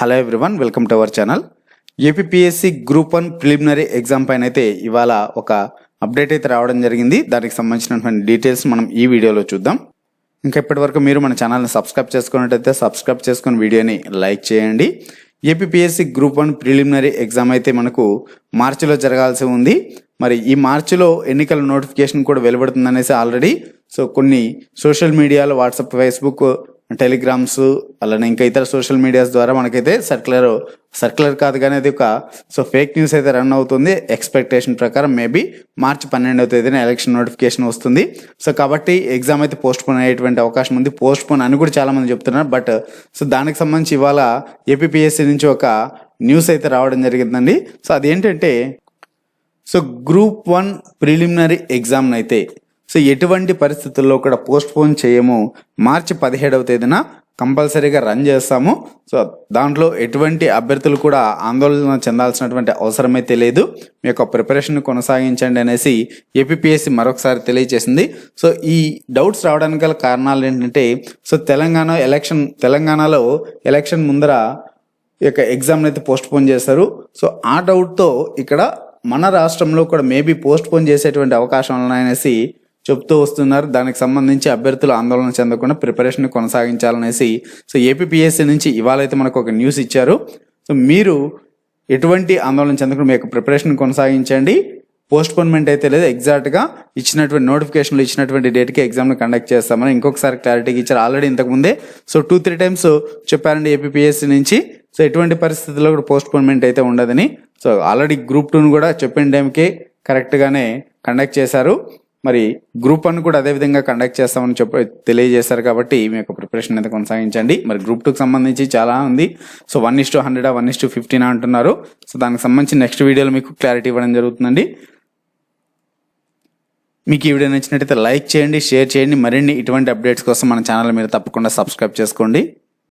Hello everyone welcome to our channel APSC group one preliminary exam పైన అయితే ఇవాళ ఒక అప్డేట్ అయితే రావడం జరిగింది. దానికి సంబంధించినటువంటి డీటెయిల్స్ మనం ఈ వీడియోలో చూద్దాం. ఇంకా ఇప్పటివరకు మీరు మన ఛానల్ని సబ్స్క్రైబ్ చేసుకున్నట్టయితే సబ్స్క్రైబ్ చేసుకుని వీడియోని లైక్ చేయండి. APSC group one preliminary exam అయితే మనకు మార్చిలో జరగాల్సి ఉంది. మరి ఈ మార్చిలో ఎన్నికల నోటిఫికేషన్ కూడా వెలువడుతుందనేసి ఆల్రెడీ సో కొన్ని సోషల్ మీడియాలో వాట్సాప్ ఫేస్బుక్ టెలిగ్రామ్స్ అలానే ఇంకా ఇతర సోషల్ మీడియాస్ ద్వారా మనకైతే సర్క్యులర్ సర్క్యులర్ కాదు కానీ అది ఒక సో ఫేక్ న్యూస్ అయితే రన్ అవుతుంది. ఎక్స్పెక్టేషన్ ప్రకారం మేబీ మార్చి పన్నెండవ తేదీన ఎలక్షన్ నోటిఫికేషన్ వస్తుంది. సో కాబట్టి ఎగ్జామ్ అయితే పోస్ట్ పోన్ అయ్యేటువంటి అవకాశం ఉంది. పోస్ట్ పోన్ అని కూడా చాలా మంది చెప్తున్నారు. బట్ సో దానికి సంబంధించి ఇవాళ ఏపీఎస్సీ నుంచి ఒక న్యూస్ అయితే రావడం జరిగిందండి. సో అదేంటంటే so group one preliminary exam అయితే సో ఎటువంటి పరిస్థితుల్లో కూడా పోస్ట్ పోన్ చేయము. మార్చి పదిహేడవ తేదీన కంపల్సరీగా రన్ చేస్తాము. సో దాంట్లో ఎటువంటి అభ్యర్థులు కూడా ఆందోళన చెందాల్సినటువంటి అవసరమైతే లేదు మీ యొక్క ప్రిపరేషన్ కొనసాగించండి అనేసి ఏపీఎస్సి మరొకసారి తెలియజేసింది. సో ఈ డౌట్స్ రావడానికి గల కారణాలు ఏంటంటే సో తెలంగాణ ఎలక్షన్ తెలంగాణలో ఎలక్షన్ ముందర ఈ యొక్క ఎగ్జామ్ని అయితే పోస్ట్ పోన్ చేస్తారు సో ఆ డౌట్తో ఇక్కడ మన రాష్ట్రంలో కూడా మేబీ పోస్ట్ పోన్ చేసేటువంటి అవకాశం ఉన్నాయనేసి చెప్తూ వస్తున్నారు. దానికి సంబంధించి అభ్యర్థులు ఆందోళన చెందకుండా ప్రిపరేషన్ కొనసాగించాలనేసి సో ఏపీపీఎస్సీ నుంచి ఇవాళ అయితే మనకు ఒక న్యూస్ ఇచ్చారు. సో మీరు ఎటువంటి ఆందోళన చెందకుండా మీ యొక్క ప్రిపరేషన్ కొనసాగించండి. పోస్ట్పోన్మెంట్ అయితే లేదు. ఎగ్జాక్ట్గా ఇచ్చినటువంటి నోటిఫికేషన్లు ఇచ్చినటువంటి డేట్కి కండక్ట్ చేస్తామని ఇంకొకసారి క్లారిటీకి ఇచ్చారు ఆల్రెడీ ఇంతకుముందే సో టూ త్రీ టైమ్స్ చెప్పారండి ఏపీపీఎస్సీ నుంచి. సో ఎటువంటి పరిస్థితుల్లో కూడా పోస్ట్పోన్మెంట్ అయితే ఉండదని. సో ఆల్రెడీ గ్రూప్ టూను కూడా చెప్పిన టైంకి కరెక్ట్గానే కండక్ట్ చేశారు. మరి గ్రూప్ వన్ కూడా అదే విధంగా కండక్ట్ చేస్తామని చెప్పి తెలియజేశారు కాబట్టి మీ యొక్క ప్రిపరేషన్ అయితే కొనసాగించండి. మరి గ్రూప్ టూకి సంబంధించి చాలా ఉంది. So one is to hundred one is to fifteen అంటున్నారు. సో దానికి సంబంధించి నెక్స్ట్ వీడియోలో మీకు క్లారిటీ ఇవ్వడం జరుగుతుందండి. మీకు ఈ వీడియో నచ్చినట్టయితే లైక్ చేయండి షేర్ చేయండి. మరిన్ని ఇటువంటి అప్డేట్స్ కోసం మన ఛానల్ మీరు తప్పకుండా సబ్స్క్రైబ్ చేసుకోండి.